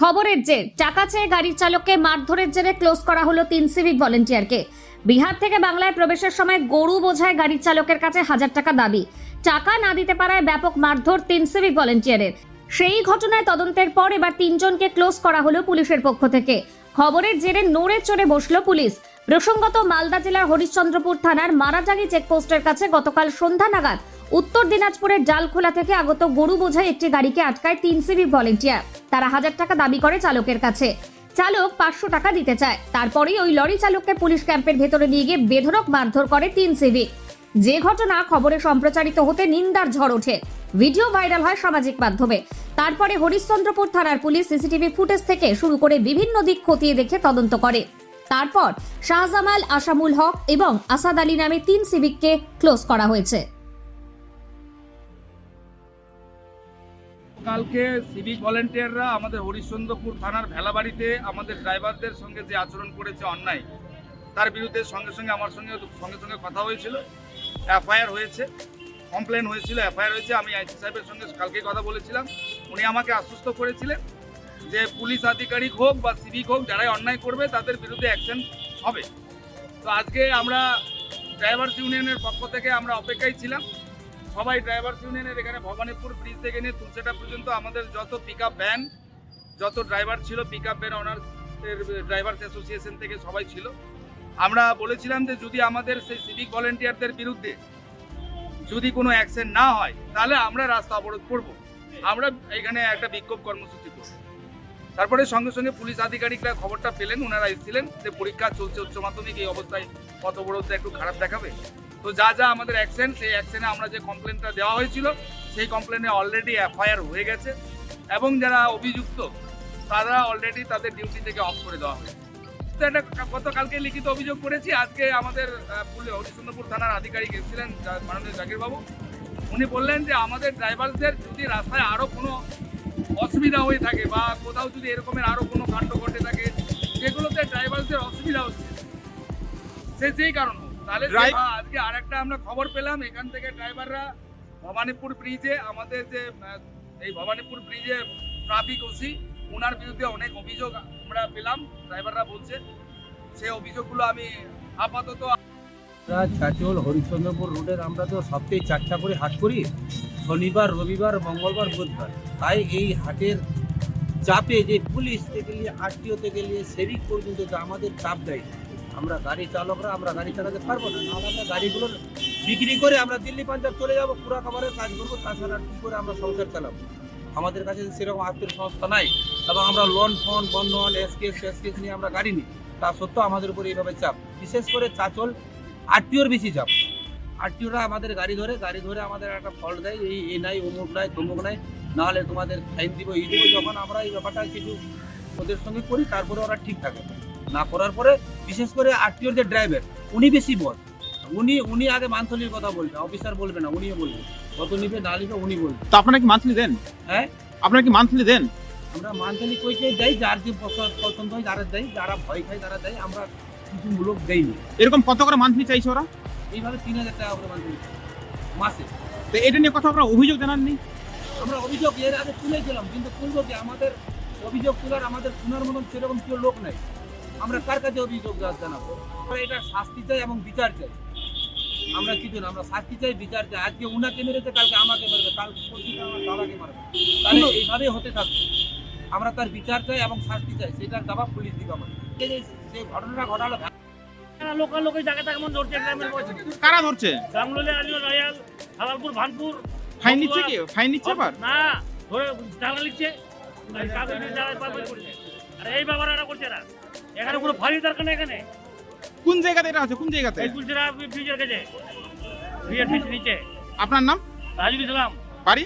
খবরের জের টাকা চেয়ে গাড়ির চালককে মারধরের জেরে ক্লোজ করা হলো তিন সিভিক ভলেন্টিয়ারকে। বিহার থেকে বাংলায় প্রবেশের সময় গরু বোঝায় গাড়ির চালকের কাছে হাজার টাকা দাবি। টাকা না দিতে পারায় ব্যাপক মারধর তিন সিভিক ভলেন্টিয়ারের। সেই ঘটনায় তদন্তের পর এবার তিনজনকে ক্লোজ করা হলো পুলিশের পক্ষ থেকে। খবরের জেরে নড়ে চড়ে বসল পুলিশ। প্রসঙ্গত মালদা জেলার হরিশ্চন্দ্রপুর থানার মারাজাগি চেকপোস্টের কাছে গতকাল সন্ধ্যা নাগাদ উত্তর দিনাজপুরের ডালখোলা থেকে আগত গরু বোঝাই একটি গাড়িকে আটকায় তিন সিভিক ভলেন্টিয়ার। তারা হাজার টাকা দাবি করে চালকের কাছে। চালক পাঁচশো টাকা দিতে চায়। তারপরেই ওই লরি চালককে পুলিশ ক্যাম্পের ভেতরে নিয়ে গিয়ে বেধড়ক মারধর করে তিন সিভিক। যে ঘটনা খবরে সম্প্রচারিত হতে নিন্দার ঝড় ওঠে। ভিডিও ভাইরাল হয় সামাজিক মাধ্যমে। তারপরে হরিশ্চন্দ্রপুর থানার পুলিশ সিসিটিভি ফুটেজ থেকে শুরু করে বিভিন্ন দিক খতিয়ে দেখে তদন্ত করে। তারপর শাহজামাল, আসামুল হক এবং আসাদ আলী নামে তিন সিভিককে ক্লোজ করা হয়েছে। কালকে সিভিক ভলেন্টিয়াররা আমাদের হরিশ্চন্দ্রপুর থানার ভেলাবাড়িতে আমাদের ড্রাইভারদের সঙ্গে যে আচরণ করেছে অন্যায়, তার বিরুদ্ধে সঙ্গে সঙ্গে আমার সঙ্গে সঙ্গে সঙ্গে কথা হয়েছিল, এফআইআর হয়েছে কমপ্লেন হয়েছিল, এফআইআর হয়েছে, আমি আইসি সাহেবের সঙ্গে কালকে কথা বলেছিলাম, উনি আমাকে আশ্বস্ত করেছিলেন যে পুলিশ আধিকারিক হোক বা সিভিক হোক, যারাই অন্যায় করবে, তাদের বিরুদ্ধে অ্যাকশন হবে। তো আজকে আমরা ড্রাইভার্স ইউনিয়নের পক্ষ থেকে আমরা অপেক্ষায় ছিলাম সবাই ড্রাইভার্স ইউনিয়নের এখানে ভবানীপুর ব্রিজ থেকে নিয়ে তুলসেটা পর্যন্ত আমাদের যত পিক ভ্যান যত ড্রাইভার ছিল pick up van owner drivers association থেকে সবাই ছিল। আমরা বলেছিলাম যে যদি আমাদের সেই সিভিক ভলেন্টিয়ারদের বিরুদ্ধে যদি কোনো অ্যাকশন না হয়, তাহলে আমরা রাস্তা অবরোধ করব। আমরা এখানে একটা বিক্ষোভ কর্মসূচি করব। তারপরে সঙ্গে সঙ্গে পুলিশ আধিকারিকরা খবরটা পেলেন ওনারা এসেছিলেন যে পরীক্ষা চলছে, উচ্চ মাধ্যমিক, এই অবস্থায় কত অবরোধটা একটু খারাপ দেখাবে। তো যা যা আমাদের অ্যাকশন সেই অ্যাকশনে আমরা যে কমপ্লেনটা দেওয়া হয়েছিল, সেই কমপ্লেনে অলরেডি এফআইআর হয়ে গেছে এবং যারা অভিযুক্ত, তারা অলরেডি তাদের ডিউটি থেকে অফ করে দেওয়া হয়েছে তো এটা গতকালকে লিখিত অভিযোগ করেছি, আজকে আমাদের হরিচন্দ্রপুর থানার আধিকারিক এসেছিলেন মাননীয় জাকিরবাবু উনি বললেন যে আমাদের ড্রাইভারদের যদি রাস্তায় আরও কোনো অসুবিধা হয়ে থাকে বা কোথাও যদি এরকমের আরও কোনো কাণ্ড ঘটে থাকে, যেগুলোতে ড্রাইভারদের অসুবিধা হচ্ছে, সে সেই কারণ। তাহলে সে- আজকে আরেকটা আমরা খবর পেলাম। এখান থেকে ড্রাইভাররা ভবানীপুর ব্রিজে আমাদের যে এই ভবানীপুর ব্রিজে ট্রাফিক ওসি ওনার বিরুদ্ধে অনেক অভিযোগ আমরা পেলাম। ড্রাইভাররা বলছে সেই অভিযোগগুলো আমি আপাতত চাচল হরিশ্চন্দ্রপুর রোডের আমরা তো সপ্তাহে চারটা করে হাট করি শনিবার রবিবার মঙ্গলবার বুধবার। তাই এই হাটের চাপে যে পুলিশ থেকে নিয়ে আরটিও থেকে নিয়ে সেভিক পর্যন্ত যে আমাদের চাপ দেয়। আমরা গাড়ি চালকরা, আমরা গাড়ি চালাতে পারব না। নাহলে আমরা গাড়িগুলো বিক্রি করে আমরা দিল্লি পাঞ্জাব চলে যাব, পুরা খাবারের কাজ করব, তাছাড়া আর কি করে আমরা সংসার চালাবো? আমাদের কাছে সেরকম আর্থিক সংস্থা নাই এবং আমরা লোন ফোন, বন্ধন এসকেস এসকেস নিয়ে আমরা গাড়ি নিই। তা সত্ত্বেও আমাদের উপর এইভাবে চাপ। বিশেষ করে চাচল, আরটিওর বেশি চাপ। আরটিওরা আমাদের গাড়ি ধরে গাড়ি ধরে আমাদের একটা ফল্ট দেয়, এই এ নাই, অমুক নাই, তমুক নাই। নাহলে তোমাদের ফাইন দিব, এই দিব, যখন আমরা এই ব্যাপারটা কিছু ওদের সঙ্গে করি, তারপরে ওরা ঠিক থাকে। না করার পরে বিশেষ করে আরটিওর যে ড্রাইভার উনি বেশি বল। উনি উনি আগে মান্থলির কথা বলবে অফিসার বলবে না উনিও বলবে। কত নিবে না নিবে উনি বলবে। তো আপনারা কি মান্থলি দেন? হ্যাঁ? আপনারা কি মান্থলি দেন? আমরা মান্থলি কইতে দেই যার যে পছন্দ হয় যারা দেয় যারা ভয় খায় তারা দেয় আমরা কিছু মূলক দেইনি। এরকম কত করে মান্থলি চাইছে ওরা? এইভাবে তিন হাজার টাকা করে মান্থলি মাসে। তো এটা নিয়ে কথা আপনারা অভিযোগ জানাননি? আমরা অভিযোগ এর আগে তুলেছিলাম কিন্তু তুলবো কি? আমাদের অভিযোগ তোলার আমাদের শোনার মতন সেরকম কেউ লোক নাই। আমরা কার কাছে অভিযোগ জানাব? আমরা এটা শাস্তি চাই এবং বিচার চাই। আমরা কিছু না আমরা শাস্তি চাই বিচার চাই। আজকে উনাকে মেরেছে কালকে আমাকে মেরেছে কাল পরশুদিন আমার বাবাকে মারবে। তাহলে এইভাবে হতে থাকবে। আমরা তার বিচার চাই এবং শাস্তি চাই। সেটার জবাব পুলিশ দিবে আমাদের। এই যে ঘটনাটা ঘটালো লোকাল লোকের জায়গা থেকে মন ধরছে গ্রামের মধ্যে কারা ধরছে আলিও রয়াল হালালপুর ভানপুর। ফাইন নিচ্ছে কি? ফাইন নিচ্ছে আবার? না ধরে চালা লিখছে। কাগজ পার করে করছে। আর এই ব্যাপার এরা করছে না। এখানে কোনো ভারী দরকার নেই এখানে। কোন জায়গাতে এটা আছে? কোন জায়গাতে? এই না ফ্রিজের কাছে। নিচে। আপনার নাম? রাজুল ইসলাম। বাড়ি?